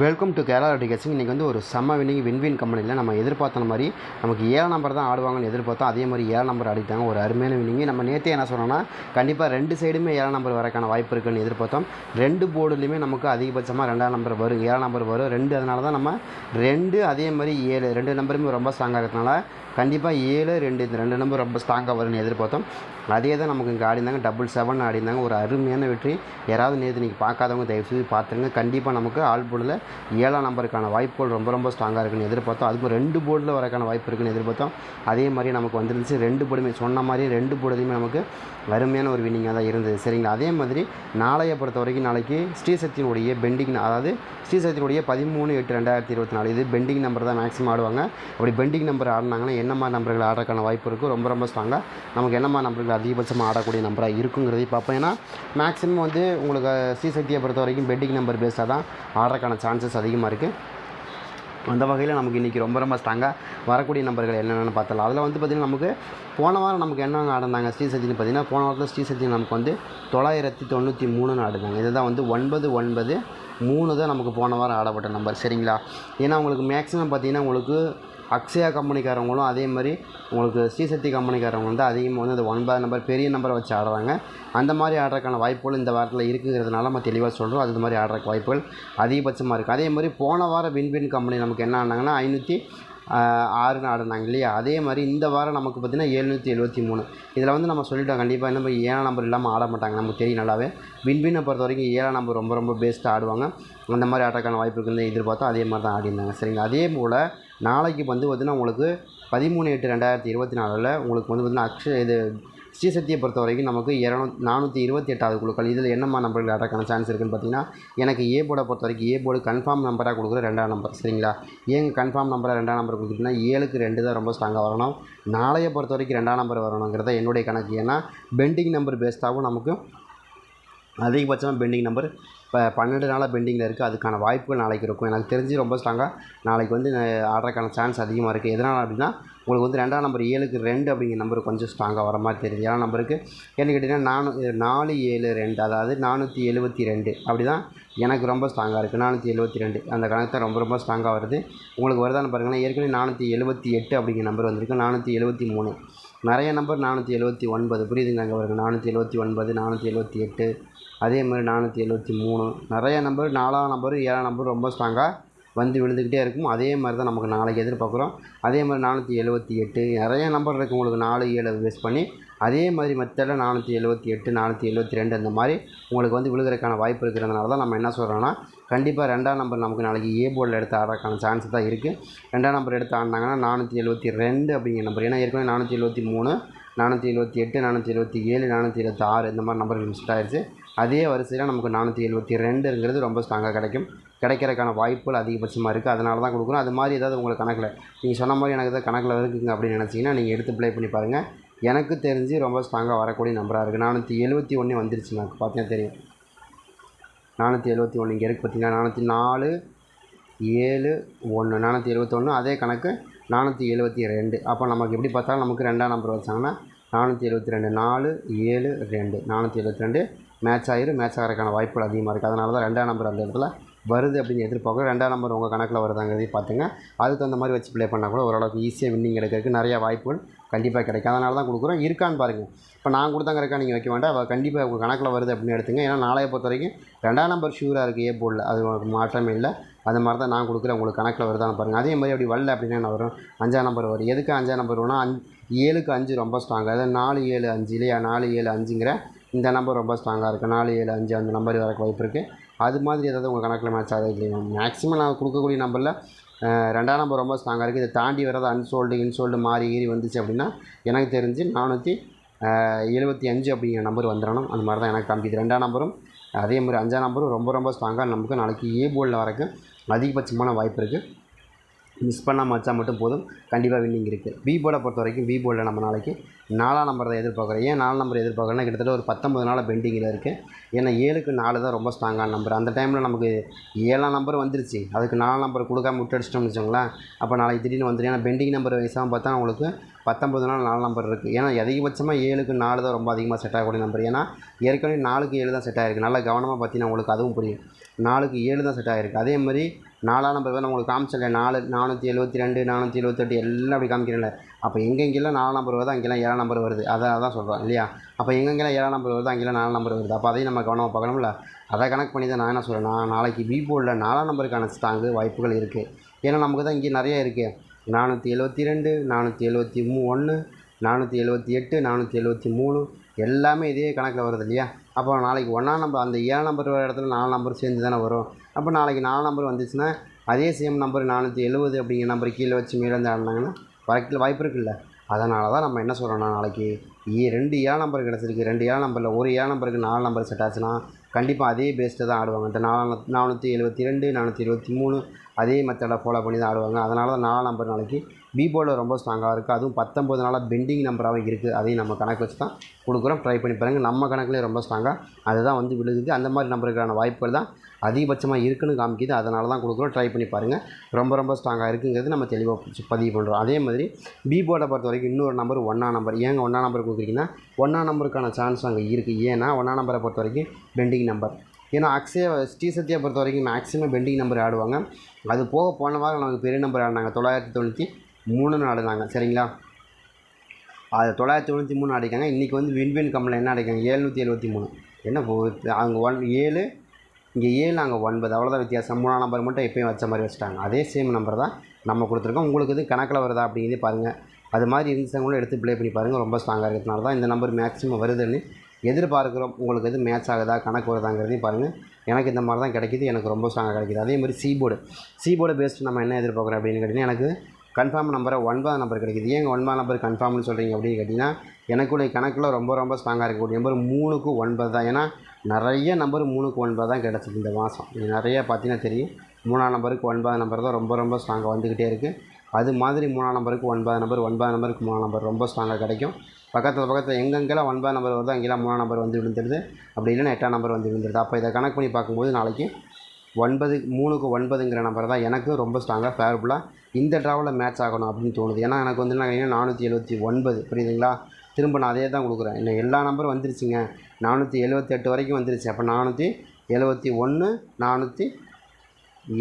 Welcome to Kerala டிகேசிங் இன்றைக்கி வந்து ஒரு செம்ம வினிங் வின்வின் கம்பெனியில் நம்ம எதிர்பார்த்த மாதிரி நமக்கு ஏழு நம்பர் தான் ஆடுவாங்கன்னு எதிர்பார்த்தோம் அதே மாதிரி ஏழு நம்பர் ஆடிட்டாங்க. ஒரு அருமையான வின்னிங் நம்ம நேற்றே என்ன சொன்னோன்னா கண்டிப்பாக ரெண்டு சைடுமே ஏழு நம்பர் வரக்கான வாய்ப்பு இருக்குன்னு எதிர்பார்த்தோம். ரெண்டு போர்டுலையுமே நமக்கு அதிகபட்சமாக ரெண்டாம் நம்பர் வரும் ஏழு நம்பர் வரும். ரெண்டு அதனால தான் நம்ம ரெண்டு அதே மாதிரி ஏழு ரெண்டு நம்பருமே ரொம்ப ஸ்ட்ராங்காக இருக்கிறதுனால கண்டிப்பாக ஏழு ரெண்டு இந்த ரெண்டு நம்பர் ரொம்ப ஸ்ட்ராங்காக வரும்னு எதிர்பார்த்தோம். அதே தான் நமக்கு இங்கே ஆடிந்தாங்க டபுள் செவன் ஆடிந்தாங்க ஒரு அருமையான வெற்றி. யாராவது நேற்று நீங்கள் பார்க்காதவங்க தயவுசெய்து பார்த்துருங்க. கண்டிப்பாக நமக்கு ஆல் போர்டில் ஏழாம் நம்பருக்கான வாய்ப்புகள் ரொம்ப ரொம்ப ஸ்ட்ராங்காக இருக்குன்னு எதிர்பார்த்தோம். அதுக்கும் ரெண்டு போர்டில் வரக்கான வாய்ப்பு இருக்குன்னு எதிர்பார்த்தோம். அதே மாதிரி நமக்கு வந்துருந்துச்சு. ரெண்டு போர்டுமே சொன்ன மாதிரி ரெண்டு போர்டுலையுமே நமக்கு அருமையான ஒரு வின்னிங்காக தான் இருந்தது. சரிங்களா? அதே மாதிரி நாளையை பொறுத்த வரைக்கும் நாளைக்கு ஸ்ரீசக்தியினுடைய பெண்டிங் அதாவது ஸ்ரீசக்தியினுடைய பதிமூணு எட்டு ரெண்டாயிரத்தி இருபத்தி நாலு. இது பெண்டிங் நம்பர் தான் மேக்ஸிமம் ஆடுவாங்க. அப்படி பெண்டிங் நம்பர் ஆடினாங்கன்னா என்ன மாதிரி நம்பர்கள் ஆடுறதுக்கான வாய்ப்பு இருக்குது ரொம்ப ரொம்ப ஸ்ட்ராங்காக நமக்கு என்ன மாதிரி நம்பர்கள் அதிகபட்சமாக ஆடக்கூடிய நம்பராக இருக்குங்கிறதையும் பார்ப்போம். ஏன்னா மேக்ஸிமம் வந்து உங்களுக்கு ஸ்ரீசக்தியை பொறுத்த வரைக்கும் பெட்டிங் நம்பர் பேஸாக தான் ஆடுறதுக்கான சான்சஸ் அதிகமாக இருக்குது அந்த வகையில் நமக்கு இன்றைக்கி ரொம்ப ரொம்ப ஸ்ட்ராங்காக வரக்கூடிய நம்பர்கள் என்னென்னு பார்த்தலாம் அதில் வந்து பார்த்திங்கன்னா நமக்கு போன வாரம் நமக்கு என்ன ஆடினாங்க? ஸ்ரீசக்தின்னு பார்த்தீங்கன்னா போன வாரத்தில் ஸ்ரீசக்தி நமக்கு வந்து தொள்ளாயிரத்தி தொண்ணூற்றி மூணுன்னு ஆடுனாங்க. இதுதான் வந்து ஒன்பது ஒன்பது மூணு தான் நமக்கு போன வாரம் ஆடப்பட்ட நம்பர் சரிங்களா? ஏன்னா உங்களுக்கு மேக்ஸிமம் பார்த்திங்கன்னா உங்களுக்கு அக்ஷயா கம்பெனிக்காரவங்களும் அதே மாதிரி உங்களுக்கு ஸ்ரீசக்தி கம்பெனிக்காரவங்க வந்து அதிகமாக வந்து அந்த ஒன்பது நம்பர் பெரிய நம்பரை வச்சு ஆடுறாங்க. அந்த மாதிரி ஆடுறதுக்கான வாய்ப்புகள் இந்த வாரத்தில் இருக்குங்கிறதுனால நம்ம தெளிவாக சொல்கிறோம் அது மாதிரி ஆடுறக்கு வாய்ப்புகள் அதிகபட்சமாக இருக்குது அதே மாதிரி போன வாரம் வின்வின் கம்பெனி நமக்கு என்ன ஆனாங்கன்னா ஐநூற்றி ஆறுன்னு ஆடினாங்க இல்லையா? அதே மாதிரி இந்த வாரம் நமக்கு பார்த்திங்கன்னா எழுநூற்றி எழுபத்தி மூணு. இதில் வந்து நம்ம சொல்லிட்டோம் கண்டிப்பாக என்ன ஏழாம் நம்பர் இல்லாமல் ஆட மாட்டாங்க நமக்கு தெரியும் நல்லாவே. வின்வினை பொறுத்த வரைக்கும் ஏழாம் நம்பர் ரொம்ப ரொம்ப பெஸ்ட்டாக ஆடுவாங்க. அந்த மாதிரி ஆட்டக்கான வாய்ப்பு இருக்குன்னு எதிர்பார்த்தோம் அதே மாதிரி தான் ஆடினாங்க சரிங்களா அதே போல் நாளைக்கு வந்து பார்த்திங்கன்னா உங்களுக்கு பதிமூணு எட்டு ரெண்டாயிரத்தி இருபத்தி நாலில் உங்களுக்கு வந்து பார்த்திங்கன்னா அக்ஷ இது ஸ்ரீசக்தியை பொறுத்த வரைக்கும் நமக்கு இரநூ நானூற்றி இருபத்தி எட்டாவது குழுக்கள். இதில் என்னம்மா நம்பர்கள் அடக்கான சான்ஸ் இருக்குன்னு பார்த்தீங்கன்னா எனக்கு ஏ போர்டை பொறுத்த வரைக்கும் ஏ போர்டு கன்ஃபார்ம் நம்பராக கொடுக்குற ரெண்டாம் நம்பர் சரிங்களா? ஏங்க கன்ஃபார்ம் நம்பராக ரெண்டாம் நம்பர் கொடுத்துட்டிங்கன்னா ஏழுக்கு ரெண்டு தான் ரொம்ப ஸ்ட்ராங்காக வரணும். நாளையை பொறுத்த வரைக்கும் ரெண்டாம் நம்பர் வரணுங்கிறத என்னுடைய கணக்கு. ஏன்னா பெண்டிங் நம்பர் பேஸ்டாகவும் நமக்கு அதிகபட்சமாக பெண்டிங் நம்பர் இப்போ பன்னெண்டு நாளாக பெண்டிங்கில் இருக்குது அதுக்கான வாய்ப்புகள் நாளைக்கு இருக்கும். எனக்கு தெரிஞ்சு ரொம்ப ஸ்ட்ராங்காக நாளைக்கு வந்து ஆடுறதுக்கான சான்ஸ் அதிகமாக இருக்குது எதனால் அப்படின்னா உங்களுக்கு வந்து ரெண்டாம் நம்பர் ஏழுக்கு ரெண்டு அப்படிங்கிற நம்பர் கொஞ்சம் ஸ்ட்ராங்காக வர மாதிரி தெரியுது. ஏழாம் நம்பருக்கு என்ன கேட்டிங்கன்னா நானூ நாலு ஏழு ரெண்டு அதாவது நானூற்றி எழுபத்தி ரெண்டு. அப்படி தான் எனக்கு ரொம்ப ஸ்ட்ராங்காக இருக்குது நானூற்றி எழுபத்தி ரெண்டு. அந்த கணக்கு தான் ரொம்ப ரொம்ப ஸ்ட்ராங்காக வருது. உங்களுக்கு வருதான்னு பாருங்களேன். ஏற்கனவே நானூற்றி எழுபத்தி எட்டு அப்படிங்கிற நம்பர் வந்திருக்கு. நானூற்றி எழுபத்தி மூணு. நிறைய நம்பர் நானூற்றி எழுபத்தி ஒன்பது. புரியுதுங்க அங்கே வருங்க நானூற்றி எழுபத்தி ஒன்பது நானூற்றி எழுபத்தி எட்டு. அதே மாதிரி நானூற்றி எழுபத்தி மூணு. நிறைய நம்பர் நாலாம் நம்பர் ஏழாம் நம்பர் ரொம்ப ஸ்ட்ராங்காக வந்து விழுந்துக்கிட்டே இருக்கும். அதே மாதிரி தான் நமக்கு நாளைக்கு எதிர்பார்க்குறோம். அதே மாதிரி நானூற்றி எழுபத்தி எட்டு. நிறைய நம்பர் இருக்குது உங்களுக்கு நாலு ஏழு பேஸ் பண்ணி. அதே மாதிரி மெத்தடில் நானூற்றி எழுபத்தி எட்டு நானூற்றி எழுபத்தி ரெண்டு அந்த மாதிரி உங்களுக்கு வந்து விழுகிறதுக்கான வாய்ப்பு இருக்கிறதுனால தான் நம்ம என்ன சொல்கிறோன்னா கண்டிப்பாக ரெண்டாம் நம்பர் நமக்கு நாளைக்கு ஏ போர்டில் எடுத்து ஆடுறதுக்கான சான்ஸ் தான் இருக்குது ரெண்டாம் நம்பர் எடுத்து ஆடினாங்கன்னா நானூற்றி எழுபத்தி ரெண்டு அப்படிங்கிற நம்பர் ஏன்னா ஏற்கனவே நானூற்றி எழுபத்தி மூணு நானூற்றி எழுபத்தி எட்டு நானூற்றி எழுபத்தி ஏழு நானூற்றி எழுபத்தி ஆறு இந்த மாதிரி நம்பர்கள் மிஸ்ட் ஆயிடுச்சு அதே வரிசையில் நமக்கு நானூற்றி எழுபத்தி ரெண்டுங்கிறது ரொம்ப ஸ்ட்ராங்காக கிடைக்கும். கிடைக்கிறதுக்கான வாய்ப்புகள் அதிகபட்சமாக இருக்குது அதனால தான் கொடுக்குறோம் அது மாதிரி ஏதாவது உங்களுக்கு கணக்கில் நீங்கள் சொன்ன மாதிரி எனக்கு ஏதாவது கணக்கில் இருக்குங்க அப்படின்னு நினச்சிங்கன்னா நீங்கள் எடுத்து ப்ளே பண்ணி பாருங்கள் எனக்கு தெரிஞ்சு ரொம்ப ஸ்ட்ராங்காக வரக்கூடிய நம்பராக இருக்குது நானூற்றி எழுபத்தி ஒன்று வந்துருச்சு எனக்கு பார்த்தீங்கன்னா தெரியும். நானூற்றி எழுபத்தி ஒன்று இங்கே இருக்குது பார்த்தீங்கன்னா நானூற்றி நாலு ஏழு ஒன்று நானூற்றி எழுபத்தொன்று அதே கணக்கு நானூற்றி எழுபத்தி ரெண்டு. அப்போ நமக்கு எப்படி பார்த்தாலும் நமக்கு ரெண்டாம் நம்பர் வச்சாங்கன்னா நானூற்றி எழுபத்தி ரெண்டு நாலு ஏழு ரெண்டு. நானூற்றி எழுபத்தி ரெண்டு மேட்ச் ஆயிரும் மேட்ச் ஆகிறதுக்கான வாய்ப்புகள் அதிகமாக இருக்குது அதனால தான் ரெண்டாம் நம்பர் அந்த இடத்துல வருது அப்படின்னு எதிர்பார்க்குறோம். ரெண்டாம் நம்பர் உங்கள் கணக்கில் வருதாங்கிறதையும் பார்த்துங்க அதுக்கு தகுந்த மாதிரி வச்சு ப்ளே பண்ணால் கூட ஓரளவுக்கு ஈஸியாக வின்னிங் எடுக்கிறதுக்கு நிறையா வாய்ப்புகள் கண்டிப்பாக கிடைக்கும். அதனால தான் கொடுக்குறோம். இருக்கான்னு பாருங்கள் இப்போ நான் கொடுத்தாங்க இருக்கா நீங்கள் வைக்க வேண்டாம். அவள் கண்டிப்பாக உங்கள் கணக்கில் வருது அப்படின்னு எடுத்துங்க. ஏன்னா நாளைய பொறுத்த வரைக்கும் ரெண்டாம் நம்பர் ஷூராக இருக்குது ஏ போர்டில் அது உங்களுக்கு மாற்றமே இல்லை. அது மாதிரி தான் நான் கொடுக்குறேன். உங்களுக்கு கணக்கில் வருதான்னு பாருங்கள் அதே மாதிரி அப்படி வரல அப்படின்னா என்ன வரும்? அஞ்சாம் நம்பர் வரும். எதுக்கு அஞ்சாம் நம்பர் வரும்னா அஞ்சு ஏழுக்கு அஞ்சு ரொம்ப ஸ்ட்ராங் அதாவது நாலு ஏழு அஞ்சு இல்லையா? நாலு ஏழு அஞ்சுங்கிற இந்த நம்பர் ரொம்ப ஸ்ட்ராங்காக இருக்குது நாலு ஏழு அஞ்சு அந்த நம்பர் வரக்கு வாய்ப்பு இருக்குது அது மாதிரி ஏதாவது உங்கள் கணக்கில் மேட்ச் ஆகுது இல்லையா மேக்ஸிமம் நான் கொடுக்கக்கூடிய நம்பரில் ரெண்டாம் நம்பர் ரொம்ப ஸ்ட்ராங்காக இருக்குது இதை தாண்டி வர்றது அன்சோல்டு இன்சோல்டு மாறி ஏறி வந்துச்சு அப்படின்னா எனக்கு தெரிஞ்சு நானூற்றி எழுபத்தி அஞ்சு அப்படிங்கிற நம்பர் வந்துடணும். அந்த மாதிரி தான் எனக்கு காமிக்குது. ரெண்டாம் நம்பரும் அதே மாதிரி அஞ்சாம் நம்பரும் ரொம்ப ரொம்ப ஸ்ட்ராங்காக நமக்கு நாளைக்கு ஏ போர்டில் வரக்கு அதிகபட்சமான வாய்ப்பு இருக்குது மிஸ் பண்ணாமல் வச்சால் மட்டும் போதும். கண்டிப்பாக வின்னிங் இருக்குது பி போர்டை பொறுத்த வரைக்கும் பி போர்டில் நம்ம நாளைக்கு நாலாம் நம்பர் தான் எதிர்பார்க்குறோம். ஏன் நாலு நம்பர் எதிர்பார்க்குறேன்னா கிட்டத்தட்ட ஒரு பத்தொம்பது நாள் பெண்டிங்கில் இருக்குது ஏன்னா ஏழுக்கு நாலு தான் ரொம்ப ஸ்ட்ராங்கான நம்பர் அந்த டைமில் நமக்கு ஏழாம் நம்பர் வந்துருச்சு. அதுக்கு நாலாம் நம்பர் கொடுக்காம விட்டு அடிச்சிட்டோம்னு வச்சுக்கோங்களேன். அப்போ நாளைக்கு திடீர்னு வந்துடும் ஏன்னா பெண்டிங் நம்பர் வயசாக பார்த்தா உங்களுக்கு பத்தொம்பது நாள் நாலு நம்பர் இருக்குது ஏன்னா அதிகபட்சமாக ஏழுக்கு நாலு தான் ரொம்ப அதிகமாக செட் ஆகக்கூடிய நம்பர் ஏன்னா ஏற்கனவே நாலுக்கு ஏழு தான் செட் ஆகிருக்கு நல்லா கவனமாக பார்த்தீங்கன்னா உங்களுக்கு அதுவும் புரியும். நாலுக்கு ஏழு தான் செட் ஆகிருக்கு அதே மாதிரி நாலாம் நம்பர் வந்து உங்களுக்கு காமிச்சல நாலு நானூற்றி எழுபத்தி ரெண்டு நானூற்றி எழுபத்தெட்டு எல்லாம் அப்படி காமிக்கிறேன்ல. அப்போ எங்கெங்கெல்லாம் நாலாம் நம்பர் வருது அங்கெல்லாம் ஏழாம் நம்பர் வருது. அதை தான் சொல்கிறோம் இல்லையா? அப்போ எங்கெங்கெல்லாம் ஏழாம் நம்பர் வருது அங்கெல்லாம் நாலாம் நம்பர் வருது. அப்போ அதையும் நம்ம கவனமாக பார்க்கணும்ல. அதை கணக்கு பண்ணி தான் நான் என்ன சொல்கிறேன்னா நாளைக்கு பி போர்டில் நாலாம் நம்பருக்கான ஸ்டாங்கு வாய்ப்புகள் இருக்குது ஏன்னா நமக்கு தான் இங்கே நிறைய இருக்குது நானூற்றி எழுபத்தி ரெண்டு நானூற்றி எழுபத்தி மூ ஒன்று நானூற்றி எழுபத்தி எட்டு நானூற்றி எழுபத்தி மூணு எல்லாமே இதே கணக்கில் வருது இல்லையா? அப்போ நாளைக்கு ஒன்றாம் நம்பர் அந்த ஏழாம் நம்பர் வர இடத்துல நாலு நம்பர் சேர்ந்து தானே வரும். அப்போ நாளைக்கு நாலு நம்பர் வந்துச்சுன்னா அதே சேம் நம்பர் நானூற்றி எழுபது அப்படிங்கிற நம்பர் கீழே வச்சு மேலேருந்து ஆடினாங்கன்னா வரக்கில் வாய்ப்பு இருக்குல்ல. அதனால தான் நம்ம என்ன சொல்கிறோம்னா நாளைக்கு ஏ ரெண்டு ஏழு நம்பர் கிடச்சிருக்கு. ரெண்டு ஏழு நம்பரில் ஒரு ஏழு நம்பருக்கு நாலு நம்பர் செட் ஆச்சுன்னா கண்டிப்பாக அதே பேஸ்ட்டு தான் ஆடுவாங்க. இந்த நாலு நானூற்றி எழுபத்தி ரெண்டு நானூற்றி இருபத்தி மூணு அதே மெத்தடை ஃபாலோ பண்ணி தான் ஆடுவாங்க. அதனால தான் நாலு நம்பர் நாளைக்கு பி ரொம்ப ஸ்ட்ராங்காக இருக்குது அதுவும் பத்தொம்பது நாளாக பெண்டிங் நம்பராகவும் இருக்குது அதையும் நம்ம கணக்கு வச்சு தான் கொடுக்குறோம். ட்ரை பண்ணி பாருங்கள் நம்ம கணக்குலேயே ரொம்ப ஸ்ட்ராங்காக அதுதான் வந்து விழுகுது. அந்த மாதிரி நம்பருக்கான வாய்ப்புகள் தான் அதிகபட்சமாக இருக்குன்னு காமிக்குது. அதனால தான் கொடுக்குறோம். ட்ரை பண்ணி பாருங்கள் ரொம்ப ரொம்ப ஸ்ட்ராங்காக இருக்குங்கிறது நம்ம தெளிவாக பதிவு பண்ணுறோம் அதே மாதிரி பி போர்டை பொறுத்த வரைக்கும் இன்னொரு நம்பர் ஒன்றா நம்பர் ஏங்க ஒன்றா நம்பர் கொடுக்குறீங்கன்னா ஒன்றா நம்பருக்கான சான்ஸ் அங்கே இருக்குது ஏன்னா ஒன்றா நம்பரை பொறுத்த வரைக்கும் பெண்டிங் நம்பர் ஏன்னா அக்ஷய ஸ்ரீசத்தியை பொறுத்த வரைக்கும் மேக்ஸிமம் பெண்டிங் நம்பர் ஆடுவாங்க. அது போக போன வாரம் நமக்கு பெரிய நம்பர் ஆடினாங்க. தொள்ளாயிரத்தி தொண்ணூற்றி மூணு ஆடினாங்க சரிங்களா? அது தொள்ளாயிரத்தி தொண்ணூற்றி மூணு அடிக்காங்க. இன்றைக்கி வந்து வின்வின் கம்பெனியில் என்ன அடிக்காங்க? ஏழ்நூற்றி எழுபத்தி மூணு என்ன அங்கே ஒன் ஏழு இங்கே ஏழு அங்கே ஒன்பது. அவ்வளோதான் வித்தியாசம். மூணாம் நம்பர் மட்டும் எப்பயும் வச்ச மாதிரி வச்சுட்டாங்க. அதே சேம் நம்பர் தான் நம்ம கொடுத்துருக்கோம். உங்களுக்கு இது கணக்கில் வருதா அப்படிங்கிறதே பாருங்கள் அது மாதிரி இருந்துச்சவங்களும் எடுத்து ப்ளே பண்ணி பாருங்கள் ரொம்ப ஸ்ட்ராங்காக இருக்கிறதுனால தான் இந்த நம்பர் மேக்ஸிமம் வருதுன்னு எதிர்பார்க்குறோம். உங்களுக்கு எது மேட்ச் ஆகுதா கணக்கு வருதாங்கிறதையும் பாருங்கள் எனக்கு இந்த மாதிரி தான் கிடைக்கிது. எனக்கு ரொம்ப ஸ்ட்ராங்காக கிடைக்கிது. அதே மாதிரி சீபோர்டு போர்டு சி பேஸ்டு நம்ம என்ன எதிர்பார்க்குறோம் அப்படின்னு கேட்டிங்கன்னா எனக்கு கன்ஃபார்ம் நம்பரை ஒன்பதாம் நம்பர் கிடைக்குது. ஏன் ஒன்பதாம் நம்பர் கன்ஃபார்ம்னு சொல்கிறீங்க அப்படின்னு கேட்டிங்கன்னா எனக்குடைய கணக்கில் ரொம்ப ரொம்ப ஸ்ட்ராங்காக இருக்கக்கூடிய நம்பர் மூணுக்கு ஒன்பது தான். ஏன்னா நிறைய நம்பர் மூணுக்கு ஒன்பது தான் கிடச்சிது இந்த மாதம். இது நிறைய பார்த்தீங்கன்னா தெரியும். மூணாம் நம்பருக்கு ஒன்பதாம் நம்பர் தான் ரொம்ப ரொம்ப ஸ்ட்ராங்காக வந்துக்கிட்டே இருக்குது அது மாதிரி மூணாம் நம்பருக்கு ஒன்பதாம் நம்பர் ஒன்பதாம் நம்பருக்கு மூணாம் நம்பர் ரொம்ப ஸ்ட்ராங்காக கிடைக்கும். பக்கத்தில் பக்கத்தில் எங்கெங்கெல்லாம் ஒன்பதாம் நம்பர் வருதோ அங்கெல்லாம் மூணாம் நம்பர் வந்து விழுந்துடுது. அப்படி இல்லைன்னா எட்டாம் நம்பர் வந்து விழுந்துருது அப்போ இதை கணக்கு பண்ணி பார்க்கும்போது நாளைக்கு ஒன்பது மூணுக்கு ஒன்பதுங்கிற நம்பர் தான் எனக்கு ரொம்ப ஸ்ட்ராங்காக ஃபேவரபுளாக இந்த ட்ராவலில் மேட்ச் ஆகணும் அப்படின்னு தோணுது. ஏன்னா எனக்கு வந்து நான் நானூற்றி எழுபத்தி ஒன்பது புரியுதுங்களா? திரும்ப நான் அதே தான் கொடுக்குறேன். இன்னும் எல்லா நம்பரும் வந்துருச்சுங்க. நானூற்றி எழுபத்தெட்டு வரைக்கும் வந்துருச்சு. அப்போ நானூற்றி எழுபத்தி ஒன்று நானூற்றி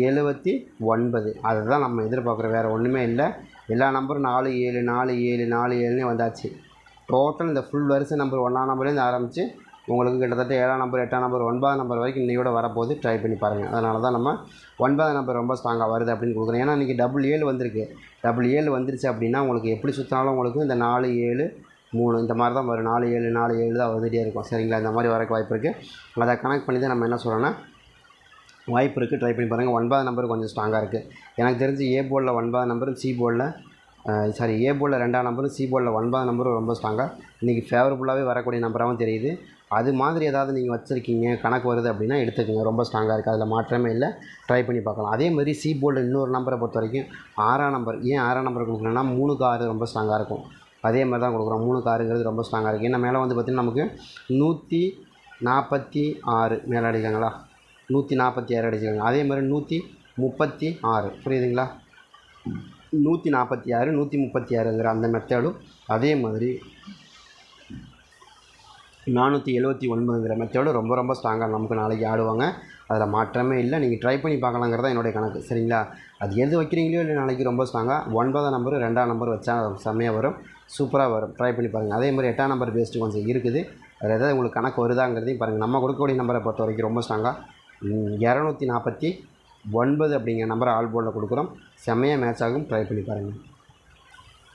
எழுபத்தி ஒன்பது. அதை தான் நம்ம எதிர்பார்க்குறோம் வேறு ஒன்றுமே இல்லை. எல்லா நம்பரும் நாலு ஏழு நாலு ஏழு நாலு ஏழுனே வந்தாச்சு. டோட்டல் இந்த ஃபுல் வரிசை நம்பர் ஒன்றாம் நம்பர்லேருந்து ஆரம்பித்து உங்களுக்கு கிட்டத்தட்ட ஏழாம் நம்பர் எட்டாம் நம்பர் ஒன்பதாம் நம்பர் வரைக்கும் இன்னையோட வரப்போகுது. ட்ரை பண்ணி பாருங்கள் அதனால தான் நம்ம ஒன்பதாம் நம்பர் ரொம்ப ஸ்ட்ராங்காக வருது அப்படின்னு கொடுக்குறோம். ஏன்னா இன்றைக்கி டபுள் ஏழு வந்திருக்கு. டபுள் ஏழு வந்துருச்சு அப்படின்னா உங்களுக்கு எப்படி சுற்றினாலும் உங்களுக்கு இந்த நாலு ஏழு மூணு இந்த மாதிரி தான் வரும். நாலு ஏழு நாலு ஏழு தான் வந்துகிட்டே இருக்கும். சரிங்களா? இந்த மாதிரி வரக்கு வாய்ப்பு இருக்குது அதை கனெக்ட் பண்ணி தான் நம்ம என்ன சொல்கிறோன்னா வாய்ப்பு இருக்குது ட்ரை பண்ணி பாருங்கள் ஒன்பதாம் நம்பர் கொஞ்சம் ஸ்ட்ராங்காக இருக்குது எனக்கு தெரிஞ்சு ஏ போர்டில் ஒன்பதாம் நம்பரும் சி போர்டில் சாரி ஏ போலில் ரெண்டாம் நம்பரும் சி போலில் ஒன்பதாம் நம்பரும் ரொம்ப ஸ்ட்ராங்காக இன்றைக்கி ஃபேவரபுளாகவே வரக்கூடிய நம்பராகவும் தெரியுது. அது மாதிரி ஏதாவது நீங்கள் வச்சுருக்கீங்க கணக்கு வருது அப்படின்னா எடுத்துக்கோங்க. ரொம்ப ஸ்ட்ராங்காக இருக்குது அதில் மாற்றமே இல்லை. ட்ரை பண்ணி பார்க்கலாம். அதே மாதிரி சி போர்டு இன்னொரு நம்பரை பொறுத்த வரைக்கும் ஆறாம் நம்பர் ஏன் ஆறாம் நம்பர் கொடுக்குறேன்னா மூணுக்கு ஆறு ரொம்ப ஸ்ட்ராங்காக இருக்கும். அதே மாதிரி தான் கொடுக்குறோம். மூணுக்கு ஆறுங்கிறது ரொம்ப ஸ்ட்ராங்காக இருக்குது ஏன்னா மேலே வந்து பார்த்திங்கன்னா நமக்கு நூற்றி நாற்பத்தி ஆறு மேலே அடிக்காங்களா நூற்றி நாற்பத்தி ஆறு அடிச்சிருக்காங்க அதே மாதிரி நூற்றி முப்பத்தி ஆறு. புரியுதுங்களா? நூற்றி நாற்பத்தி ஆறு நூற்றி முப்பத்தி ஆறுங்கிற அந்த மெத்தடும் அதே மாதிரி நானூற்றி எழுபத்தி ஒன்பதுங்கிற மெத்தோடு ரொம்ப ரொம்ப ஸ்ட்ராங்காக நமக்கு நாளைக்கு ஆடுவாங்க. அதில் மாற்றமே இல்லை. நீங்கள் ட்ரை பண்ணி பார்க்கலாங்கிறதா என்னுடைய கணக்கு. சரிங்களா? அது எது வைக்கிறீங்களோ இல்லை நாளைக்கு ரொம்ப ஸ்ட்ராங்காக ஒன்பதாம் நம்பர் ரெண்டாம் நம்பர் வச்சா செம்மையாக வரும். சூப்பராக வரும். ட்ரை பண்ணி பாருங்கள் அதே மாதிரி எட்டாம் நம்பர் பேஸ்ட்டு கொஞ்சம் இருக்குது. அதில் எதாவது உங்களுக்கு கணக்கு வருதாங்கிறதையும் பாருங்கள் நம்ம கொடுக்கக்கூடிய நம்பரை பொறுத்த வரைக்கும் ரொம்ப ஸ்ட்ராங்காக இரநூத்தி நாற்பத்தி ஒன்பது அப்படிங்கிற நம்பரை ஆல் போர்டில் கொடுக்குறோம். செம்மையாக மேட்ச் ஆகும். ட்ரை பண்ணி பாருங்கள்